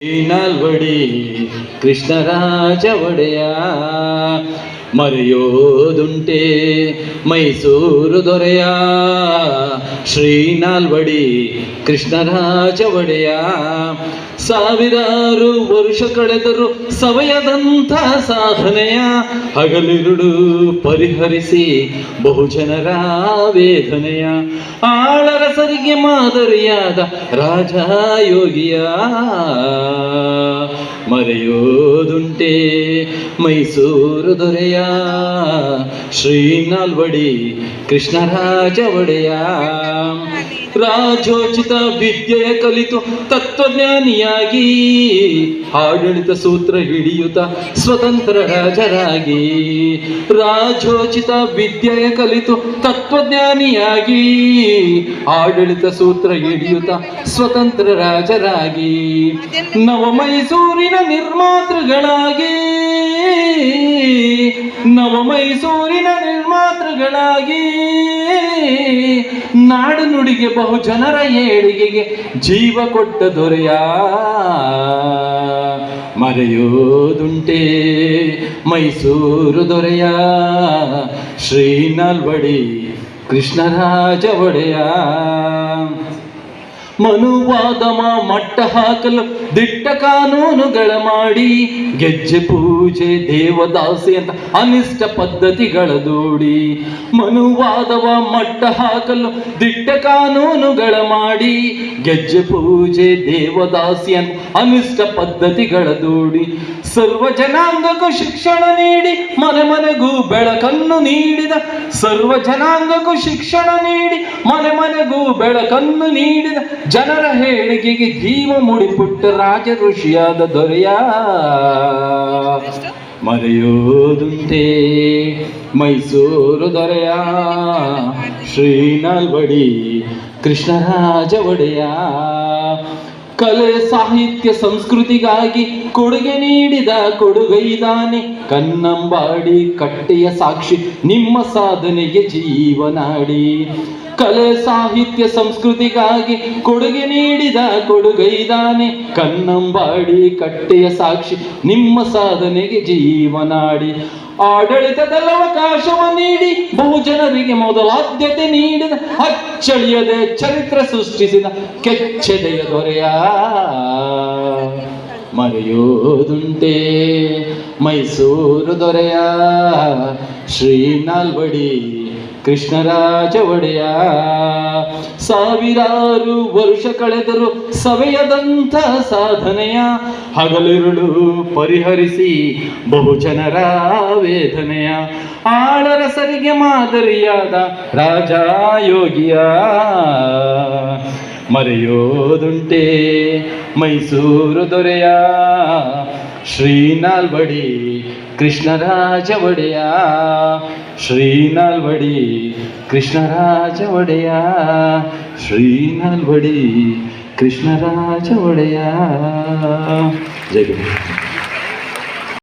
ನಾಲ್ವಡಿ ಕೃಷ್ಣರಾಜ ಒಡೆಯ ಮರೆಯೋದುಂಟೆ ಮೈಸೂರು ದೊರೆಯ ಶ್ರೀನಾಲ್ವಡಿ ಕೃಷ್ಣರಾಜ ಒಡೆಯ. ಸಾವಿರಾರು ವರುಷ ಕಳೆದರು ಸವಯದಂಥ ಸಾಧನೆಯ ಹಗಲಿರುಳು ಪರಿಹರಿಸಿ ಬಹುಜನರ ವೇದನೆಯ ಆಳರಸರಿಗೆ ಮಾದರಿಯಾದ ರಾಜ ಯೋಗಿಯ. ಮರೆಯೋದುಂಟೆ ಮೈಸೂರು ದೊರೆಯ ಶ್ರೀ ಕೃಷ್ಣರಾಜ ಒಡೆಯ. ರಾಜೋಚಿತ ವಿದ್ಯೆಯ ಕಲಿತು ತತ್ವಜ್ಞಾನಿಯಾಗಿ ಆಡಳಿತ ಸೂತ್ರ ಹಿಡಿಯುತ್ತ ಸ್ವತಂತ್ರ ರಾಜರಾಗಿ. ರಾಜೋಚಿತ ವಿದ್ಯೆಯ ಕಲಿತು ತತ್ವಜ್ಞಾನಿಯಾಗಿ ಆಡಳಿತ ಸೂತ್ರ ಹಿಡಿಯುತ್ತ ಸ್ವತಂತ್ರ ರಾಜರಾಗಿ. ನವ ಮೈಸೂರಿನ ನಿರ್ಮಾತೃಗಳಾಗಿ ನವ ಮೈಸೂರಿನ ನಿರ್ಮಾತೃಗಳಾಗಿ ನಾಡು ನುಡಿಗೆ ಬಹು ಜನರ ಏಳಿಗೆಗೆ ಜೀವ ಕೊಟ್ಟ ದೊರೆಯ ಮರೆಯೋದುಂಟೆ ಮೈಸೂರು ದೊರೆಯ ಶ್ರೀ ನಾಲ್ವಡಿ ಕೃಷ್ಣರಾಜ ಒಡೆಯ. ಮನುವಾದಮ ಮಟ್ಟ ಹಾಕಲು ದಿಟ್ಟ ಕಾನೂನುಗಳ ಮಾಡಿ ಗೆಜ್ಜೆ ಪೂಜೆ ದೇವದಾಸಿ ಅಂತ ಅನಿಷ್ಟ ಪದ್ಧತಿಗಳ ದೂಡಿ ಮನುವಾದವ ಮಟ್ಟ ಹಾಕಲು ದಿಟ್ಟ ಕಾನೂನುಗಳ ಮಾಡಿ ಗೆಜ್ಜೆ ಪೂಜೆ ದೇವದಾಸಿ ಅಂತ ಅನಿಷ್ಟ ಪದ್ಧತಿಗಳ ದೂಡಿ ಸರ್ವ ಜನಾಂಗಕ್ಕೂ ಶಿಕ್ಷಣ ನೀಡಿ ಮನೆ ಮನೆಗೂ ಬೆಳಕನ್ನು ನೀಡಿದ ಸರ್ವ ಜನಾಂಗಕ್ಕೂ ಶಿಕ್ಷಣ ನೀಡಿ ಮನೆ ಮನೆಗೂ ಬೆಳಕನ್ನು ನೀಡಿದ ಜನರ ಹೇಳಿಗೆಗೆ ಜೀವ ಮುಡಿಪುಟ್ಟ ರಾಜ ಋಷಿಯಾದ ದೊರೆಯ. ಮರೆಯೋದುಂಟೆ ಮೈಸೂರು ದೊರೆಯ. ಶ್ರೀ ನಾಲ್ವಡಿ ಕೃಷ್ಣರಾಜ ಒಡೆಯ. ಕಲೆ ಸಾಹಿತ್ಯ ಸಂಸ್ಕೃತಿಗಾಗಿ ಕೊಡುಗೆ ನೀಡಿದ ಕೊಡುಗೈದಾನೆ ಕನ್ನಂಬಾಡಿ ಕಟ್ಟೆಯ ಸಾಕ್ಷಿ ನಿಮ್ಮ ಸಾಧನೆಗೆ ಜೀವನಾಡಿ. ಕಲೆ ಸಾಹಿತ್ಯ ಸಂಸ್ಕೃತಿಗಾಗಿ ಕೊಡುಗೆ ನೀಡಿದ ಕೊಡುಗೈದಾನೆ ಕನ್ನಂಬಾಡಿ ಕಟ್ಟೆಯ ಸಾಕ್ಷಿ, ನಿಮ್ಮ ಸಾಧನೆಗೆ ಜೀವನಾಡಿ ಆಡಳಿತದಲ್ಲಿ ಅವಕಾಶವ ನೀಡಿ, ಬಹುಜನರಿಗೆ ಮೊದಲ ಆದ್ಯತೆ ನೀಡಿದ, ಅಚ್ಚಳಿಯದೆ ಚರಿತ್ರ ಸೃಷ್ಟಿಸಿದ ಕೆಚ್ಚೆದೆಯ ದೊರೆಯ ಮರೆಯೋದುಂಟೆ. ಮೈಸೂರು ದೊರೆಯ ಶ್ರೀ ನಾಲ್ವಡಿ ಕೃಷ್ಣರಾಜ ಒಡೆಯ ಸಾವಿರಾರು ವರ್ಷ ಕಳೆದರು ಸವೆಯದಂಥ ಸಾಧನೆಯ ಹಗಲಿರುಳು ಪರಿಹರಿಸಿ ಬಹುಜನರ ವೇದನೆಯ ಆಳರಸರಿಗೆ ಮಾದರಿಯಾದ ರಾಜ ಯೋಗಿಯ. ಮರೆಯೋದುಂಟೆ ಮೈಸೂರು ದೊರೆಯ ಶ್ರೀ ನಾಲ್ವಡಿ ಕೃಷ್ಣರಾಜ ಒಡೆಯ ಶ್ರೀ ನಾಲ್ವಡಿ ಕೃಷ್ಣರಾಜ ಒಡೆಯ ಶ್ರೀ ನಾಲ್ವಡಿ ಕೃಷ್ಣರಾಜ ಒಡೆಯ ಜೈ ಗುರು